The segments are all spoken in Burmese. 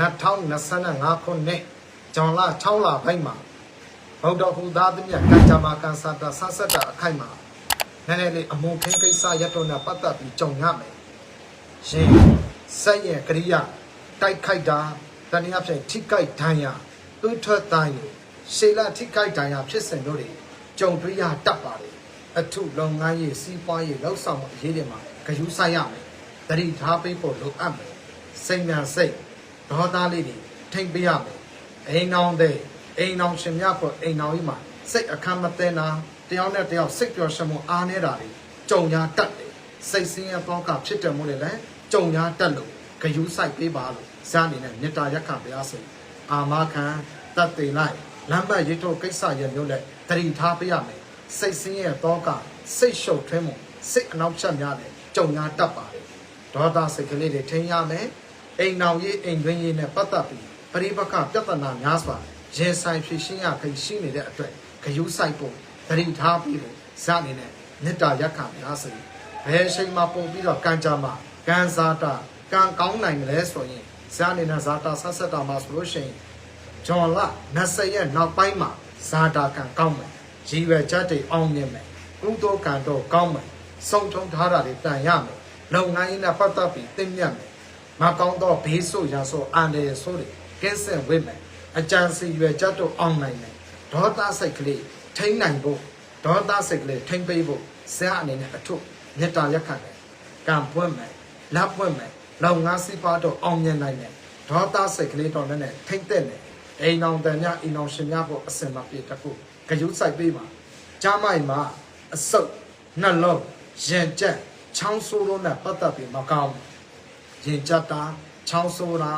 2025ခုနှစ်ဇွန်လ6လပိုင်းမှာဗုဒ္ဓဟူသားသမီးကံကြမ္မာကန်စာတာဆတ်ဆက်တာအခိုက်မှာနည်းနည်းလေးအမုန်းခင်းကိစ္စရတော့နဲ့ပတ်သက်ပြီးကြုံရမယ်ရှင်စက်ရဲ့ကရိယာတိုက်ခိုက်တာတနည်းအားဖြင့်ထိခိုက်ဒဏ်ရာတွေးထွက်တိုင်းရှေလထိခိုက်ဒဏ်ရာဖြစ်စဉ်တို့တွေကြုံတွေ့ရတတ်ပါတယ်အထုလုပ်ငန်းရေးစီးပွားရေးလှုပ်ဆောင်မှုအရေးတွေမှာဂရုစိုက်ရမယ်တတိထားပေးဖို့လိုအပ်မယ်စိတ်ညာစိတ် ဒေါသလေးတွေထိမ့်ပေးရမယ်အိမ်အောင်တဲ့အိမ်အောင်ရှင်မြတ်ဖို့အိမ်အောင်ကြီးမှာစိတ်အခမ်းမသိနာတယောက်နဲ့တယောက်စိတ်ပျော်ရွှင်မှုအားနေတာတွေကြုံညာတတ်တယ်စိတ်ဆင်းရဲပေါကဖြစ်တယ်မို့လေလည်းကြုံညာတတ်လို့ဂရုစိုက်ပေးပါလို့ဇာအနေနဲ့မေတ္တာရက်ခံပါရစေအာမခံတတ်သိလိုက်လမ်းပတ်ရိတ်ထုတ်ကိစ္စရမျိုးနဲ့တတိထားပေးရမယ်စိတ်ဆင်းရဲပေါကစိတ်ရှုပ်ထွေးမှုစိတ်အနောက်ချက်များတယ်ကြုံညာတတ်ပါတယ်ဒေါသစိတ်ကလေးတွေထိန်းရမယ် အိမ်အောင်ရေးအိမ်တွင်းရေးနဲ့ပတ်သက်ပြီးပရိပက္ခပြဿနာများစွာရင်ဆိုင်ဖြေရှင်းရခိရှိနေတဲ့အတွက်ဂရုစိုက်ဖို့တတိထားပြီးလို့ဇာအနေနဲ့မေတ္တာရက်ခံပါရစေဘယ်အချိန်မှပုံပြီးတော့ကံကြမှာကံစားတာကံကောင်းနိုင်တယ်ဆိုရင်ဇာအနေနဲ့ဇာတာဆက်ဆက်တာမှာဆိုလို့ရှိရင်ဂျွန်လ20ရက်နောက်ပိုင်းမှာဇာတာကံကောင်းမယ်ရည်ရွယ်ချက်တွေအောင်မြင်မယ်ကုသိုလ်ကံတော့ကောင်းမယ်စုံထုံထားတာတွေတန်ရမယ်လုပ်ငန်းရေးနဲ့ပတ်သက်ပြီးသိမြတ်မယ် မကောင်းတော့ဘေးဆိုရဆိုအန္တရာယ်ဆိုတွေကင်းစင်ဝိမယ်အကြံစီရွယ်ချက်တော့အောင်နိုင်မယ်ဒေါသစိတ်ကလေးထိန်းနိုင်ဖို့ဒေါသစိတ်ကလေးထိန်းပေးဖို့ဇာအနေနဲ့အထုမေတ္တာရက်ခံတယ်ကံပွင့်မယ်လက်ပွင့်မယ်လုပ်ငန်းစီးပွားတော့အောင်မြင်နိုင်တယ်ဒေါသစိတ်ကလေးတော့လည်းထိမ့်တဲ့တယ်အိမ်အောင်တန်မြအိမ်အောင်ရှင်များဖို့အစင်မပြေတခုဂယုစိုက်ပေးပါဂျာမိုင်မှာအစုပ်နှလုံးရင်ကြက်ချောင်းဆိုးလို့နဲ့ပတ်သက်ပြီးမကောင်းဘူး ရင်ကြက်တာချောင်းဆိုးတာ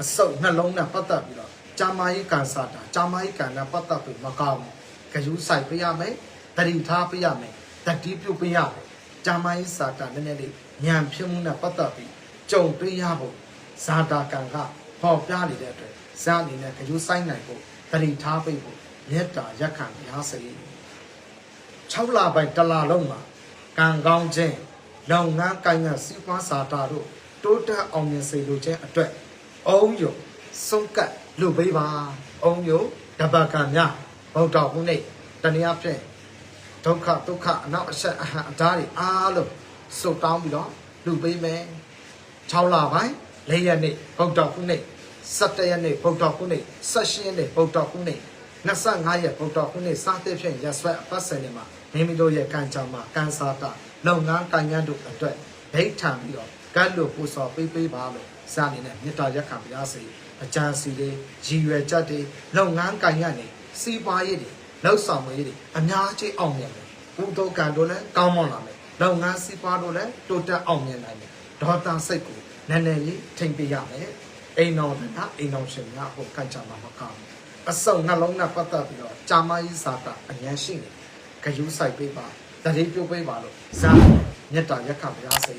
အစုပ်နှလုံးနဲ့ပတ်သက်ပြီးတော့ဂျာမိုင်ကန်စာတာဂျာမိုင်ကန်နဲ့ပတ်သက်ပြီးမကောင်းဘူးဂယုစိုက်ပေးရမယ်တတိထားပေးရမယ်တတိပြုတ်ပေးရမယ်ဂျာမိုင်စာတာနည်းနည်းလေးညံဖြစ်မှုနဲ့ပတ်သက်ပြီးကြုံတွေ့ရဖို့ဇာတာကံကပေါ်ပြနေတဲ့အတွက်ဇာအနေနဲ့ကြိုးဆိုင်နိုင်ဖို့တတိထားပိတ်ဖို့မေတ္တာရက်ခံရစေ6လပိုင်းတစ်လလုံးမှာကံကောင်းခြင်းလုပ်ငန်းကိုင်ငံစီးပွားစာတာတို့ တိုးတက်အောင်မြင်စေလိုခြင်းအတွက်အုံယုံစုံကပ်လူပေးပါအုံယုံတပတ်ကံများဗုဒ္ဓဟူနေတနည်းအားဖြင့်ဒုက္ခဒုက္ခအနောက်အဆက်အဟံအဓာတ်တွေအားလုံးစုတောင်းပြီးတော့လူပေးမယ်6လပိုင်း၄ရက်နေ့ဗုဒ္ဓဟူနေ17ရက်နေ့ဗုဒ္ဓခုနေ့18ရက်နေ့ဗုဒ္ဓခုနေ့25ရက်ဗုဒ္ဓခုနေ့စသဖြင့်ရဆွဲအပတ်စဉ်တွေမှာမိမိတို့ရဲ့ကံကြမ္မာကံစားတာလုပ်ငန်းကိုင်ငန်းတို့အတွက်ဒိဋ္ဌံပြီးတော့ ကတ်လို့ပူစော်ပေးပေးပါလို့စအနေနဲ့မေတ္တာရက်ခံပါရစေအကြံစီတွေရည်ရွယ်ချက်တွေလုပ်ငန်းကိုင်ငန်းတွေစီးပွားရေးတွေလှုပ်ဆောင်မှုရေးတွေအများကြီးအောင်မြင်တယ်ဘုဒ္ဓကံတို့လည်းကောင်းမွန်လာမယ်လုပ်ငန်းစီးပွားတို့လည်းတိုးတက်အောင်မြင်နိုင်တယ်ဒေါသစိတ်ကိုနည်းနည်းလေးထိမ့်ပေးရမယ်အိမ်တော်ကအိမ်တော်ရှင်များဟိုကန့်ချမှာမကောင်းအစုံနှလုံးနဲ့ပတ်သက်ပြီးတော့ဂျာမကြီးစာတာအញ្ញမ်းရှိနေဂယုဆိုင်ပေးပါတတိပြုတ်ပေးပါလို့ဇာမေတ္တာရက်ခပါရစေ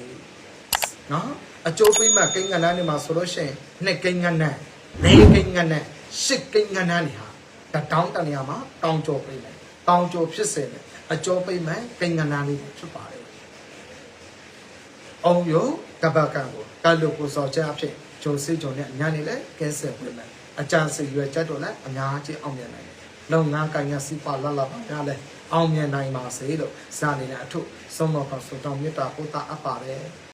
နော်အကျိုးပေးမှကိန်းကဏ္ဍနေမှာဆိုလို့ရှိရင်နှစ်ကိန်းကဏ္ဍလေးကိန်းကဏ္ဍရှစ်ကိန်းကဏ္ဍနေဟာတတောင်းတနေရာမှာတောင်းကြပေးမယ်တောင်းကြဖြစ်စေတယ်အကျိုးပေးမှကိန်းကဏ္ဍလေးဖြစ်ပါတယ်အောင်ယကပကံကိုကလုကိုစောချအဖြစ်ဂျုံစစ်ဂျုံနဲ့အညာနေလဲကင်းဆက်ဝင်မယ်အကြံစီရွယ်ချက်တော့လည်းအများကြီးအောင်မြင်နိုင်တယ်လုံငန်းကိုင်ရစီပါလာလာပါများလဲအောင်မြင်နိုင်ပါစေလို့စာနေတဲ့အထုဆုံးမပါဆိုတော့မေတ္တာပို့တာအပ်ပါတယ်